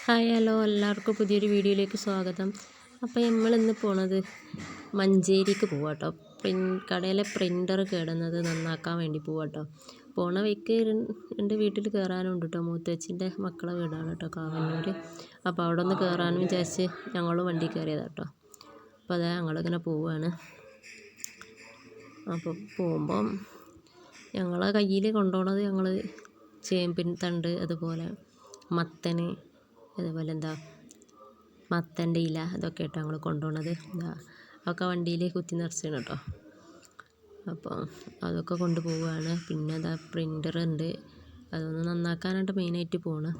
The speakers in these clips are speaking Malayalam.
Hi hello. എല്ലാവർക്കും പുതിയൊരു വീഡിയോയിലേക്ക് സ്വാഗതം. അപ്പോൾ നമ്മൾ ഇന്ന് പോണത് മഞ്ചേരിക്ക് പോവാം കേട്ടോ കടയിലെ പ്രിന്റർ കേടുന്നത് നന്നാക്കാൻ വേണ്ടി പോവാം കേട്ടോ പോണ വഴിക്ക് എന്റെ വീട്ടിൽ കയറാനുണ്ട് കേട്ടോ മൂത്തച്ഛന്റെ മക്കളെ വീടാണ് കേട്ടോ കാവന്നൂർ അപ്പോൾ അവിടെ ഒന്ന് കയറാനും വിചാരിച്ച് ഞങ്ങളും വണ്ടി കയറിയതാണ് കേട്ടോ അപ്പോൾ അതാ ഞങ്ങളിങ്ങനെ പോവുകയാണ് അപ്പോൾ പോകുമ്പം ഞങ്ങളെ കയ്യിൽ കൊണ്ടുപോണത് ഞങ്ങൾ ചേമ്പിൻ തണ്ട് അതുപോലെ മത്തന് അതേപോലെ എന്താ മത്തന്റെ ഇല അതൊക്കെ ആയിട്ട് ഞങ്ങൾ കൊണ്ടുപോണത്. എന്താ അതൊക്കെ വണ്ടിയിൽ കുത്തി നിറച്ചാണ് കേട്ടോ. അപ്പോൾ അതൊക്കെ കൊണ്ടുപോവുകയാണ് പിന്നെ അതാ പ്രിന്റർ ഉണ്ട്. അതൊന്ന് നന്നാക്കാനായിട്ട് മെയിനായിട്ട് പോകണം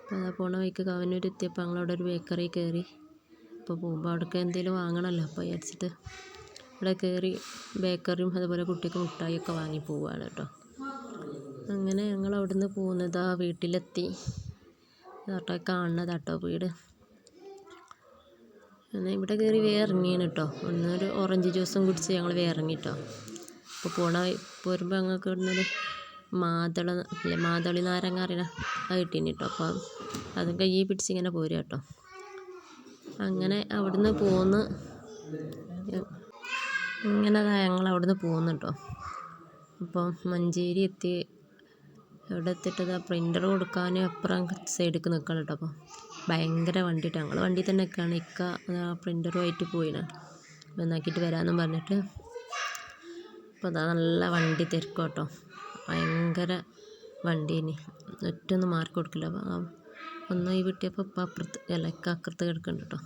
അപ്പോൾ അതാ പോണ വഴിക്ക് കവനൂർ എത്തിയപ്പോൾ ഞങ്ങളവിടെ ഒരു ബേക്കറി കയറി അപ്പോൾ പോകുമ്പോൾ അവിടേക്ക് എന്തെങ്കിലും വാങ്ങണമല്ലോ അപ്പോൾ വിചാരിച്ചിട്ട് അവിടെ കയറി ബേക്കറിയും അതുപോലെ കുട്ടിക്ക് മിഠായിയൊക്കെ വാങ്ങി പോവുകയാണ് കേട്ടോ. അങ്ങനെ ഞങ്ങൾ അവിടുന്ന് പോകുന്നതാ വീട്ടിലെത്തി. ഇതാട്ടോ കാണുന്നതാട്ടോ വീട്. എന്നാൽ ഇവിടെ കയറി വേറിറങ്ങിയാണ് കേട്ടോ? ഒന്നൊരു ഓറഞ്ച് ജ്യൂസും കുടിച്ച് ഞങ്ങൾ വേറിറങ്ങി കേട്ടോ. അപ്പോൾ പോണ പോരുമ്പോൾ ഞങ്ങൾക്ക് ഇവിടുന്നൊരു മാതള അല്ല മാതളി നാരങ്ങ അറിയണ അത് കിട്ടീന് കേട്ടോ. അപ്പം അതും കയ്യിൽ പിടിച്ച് ഇങ്ങനെ പോരുക കേട്ടോ. അങ്ങനെ അവിടുന്ന് പോന്ന് ഇങ്ങനെ ഞങ്ങൾ അവിടുന്ന് പോകുന്നു കേട്ടോ. അപ്പം മഞ്ചേരി എത്തി ഇവിടെ എത്തിയിട്ട് പ്രിന്റർ കൊടുക്കാൻ അപ്പുറം സൈഡിലേക്ക് നിൽക്കണം കേട്ടോ അപ്പോൾ ഭയങ്കര വണ്ടിയിട്ട്. ഞങ്ങൾ വണ്ടി തന്നെ നിൽക്കുകയാണ് ഇക്ക പ്രിന്ററുമായിട്ട് പോയിന്. നന്നാക്കിയിട്ട് വരാമെന്നും പറഞ്ഞിട്ട്. അപ്പോൾ അതാ നല്ല വണ്ടി തിരക്കും കേട്ടോ ഭയങ്കര വണ്ടി ഇനി ഒറ്റൊന്നും മാർക്ക് കൊടുക്കില്ല. ഒന്ന് ഈ വിട്ടിയപ്പോൾ ഇപ്പം അപ്പുറത്ത് അല്ല ഇക്ക അപ്പുറത്ത് കിടക്കുന്നുണ്ട് കേട്ടോ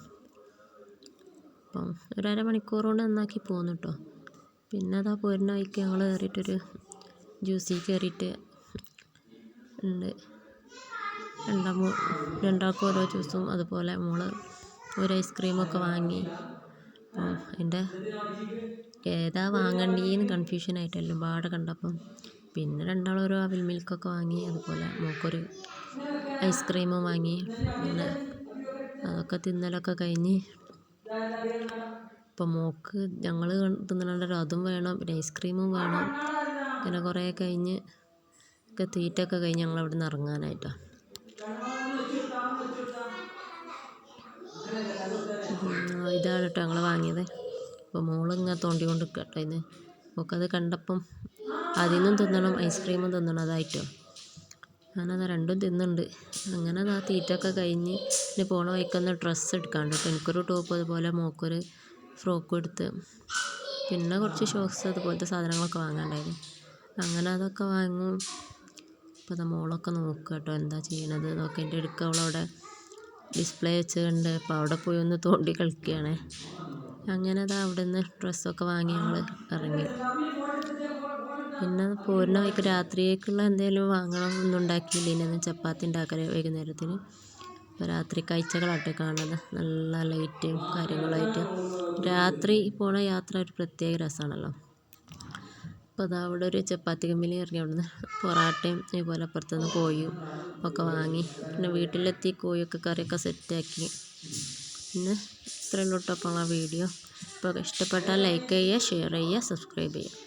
അപ്പം ഒരു അരമണിക്കൂർ കൊണ്ട് നന്നാക്കി പോന്നു കേട്ടോ പിന്നെ അതാ പോരുന്ന വഴിക്ക് ഞങ്ങൾ കയറിയിട്ടൊരു ജ്യൂസിൽ കയറിയിട്ട് ഉണ്ട്. രണ്ടാം രണ്ടാൾക്കും ഓരോ ജ്യൂസും അതുപോലെ മോൾ ഒരു ഐസ്ക്രീമൊക്കെ വാങ്ങി. അപ്പോൾ അതിന്റെ ഏതാ വാങ്ങണ്ടീന്ന് കൺഫ്യൂഷൻ ആയിട്ടെല്ലാം പാടെ കണ്ടപ്പം പിന്നെ രണ്ടാളും ഓരോ അവിൽ മിൽക്കൊക്കെ വാങ്ങി അതുപോലെ മോൾക്കൊരു ഐസ്ക്രീമും വാങ്ങി. പിന്നെ അതൊക്കെ തിന്നലൊക്കെ കഴിഞ്ഞ് ഇപ്പം മോൾക്ക് ഞങ്ങൾ തിന്നണല്ലോ അതും വേണം പിന്നെ ഐസ്ക്രീമും വേണം. അങ്ങനെ കുറേ കഴിഞ്ഞ് ഒക്കെ തീറ്റയൊക്കെ കഴിഞ്ഞ് ഞങ്ങൾ അവിടെ നിന്ന് ഇറങ്ങാനായിട്ടാണ് ഇതാണ് കേട്ടോ ഞങ്ങൾ വാങ്ങിയത്. അപ്പോൾ മോളിങ്ങനെ തോണ്ടിക്കൊണ്ട് കേട്ടോ ഇന്ന് നമുക്കത് കണ്ടപ്പം അതിൽ നിന്നും തിന്നണം ഐസ്ക്രീമും തിന്നണം അതായിട്ടോ. ഞാനത് രണ്ടും തിന്നുന്നുണ്ട്. അങ്ങനെ ആ തീറ്റൊക്കെ കഴിഞ്ഞ് ഇനി പോണ വഴിക്കൊന്ന് ഡ്രസ്സ് എടുക്കാണ്ട് കേട്ടോ. എനിക്കൊരു ടോപ്പ് അതുപോലെ മോക്കൊരു ഫ്രോക്ക് എടുത്ത്. പിന്നെ കുറച്ച് ഷോക്സ് അതുപോലത്തെ സാധനങ്ങളൊക്കെ വാങ്ങാണ്ടായിരുന്നു. അങ്ങനെ അതൊക്കെ വാങ്ങും. അപ്പോൾ ദാ മോളൊക്കെ നോക്കുക കേട്ടോ എന്താ ചെയ്യണത് നോക്കി. എന്റെ അടുക്ക അവളവിടെ ഡിസ്പ്ലേ വെച്ചിട്ടുണ്ട് അപ്പോൾ അവിടെ പോയി ഒന്ന് തോണ്ടി കളിക്കുകയാണ് അങ്ങനെ അത് അവിടെ നിന്ന് ഡ്രസ്സൊക്കെ വാങ്ങി ഞങ്ങൾ ഇറങ്ങി. പിന്നെ പോരുന്ന വഴിക്ക് രാത്രിയേക്കുള്ള എന്തെങ്കിലും വാങ്ങണം ഒന്നും ഉണ്ടാക്കിയില്ല? ഇനി ചപ്പാത്തി ഉണ്ടാക്കൽ വൈകുന്നേരത്തിന്. ഇപ്പോൾ രാത്രി കാഴ്ചകളാട്ടെ കാണുന്നത്. നല്ല ലൈറ്റും കാര്യങ്ങളായിട്ട്. രാത്രി പോണ യാത്ര ഒരു പ്രത്യേക രസമാണല്ലോ അപ്പോൾ അതാ അവിടെ ഒരു ചപ്പാത്തി കമ്പനി ഇറങ്ങി അവിടുന്ന് പൊറാട്ടയും അതുപോലെ അപ്പുറത്തുനിന്ന് കോഴിയും ഒക്കെ വാങ്ങി. പിന്നെ വീട്ടിലെത്തി കോഴിയൊക്കെ കറിയൊക്കെ സെറ്റാക്കി. പിന്നെ ഇത്രയുള്ളൂ കേട്ടോ അപ്പോൾ ആ വീഡിയോ. അപ്പോൾ ഇഷ്ടപ്പെട്ടാൽ ലൈക്ക് ചെയ്യുക ഷെയർ ചെയ്യുക സബ്സ്ക്രൈബ് ചെയ്യുക.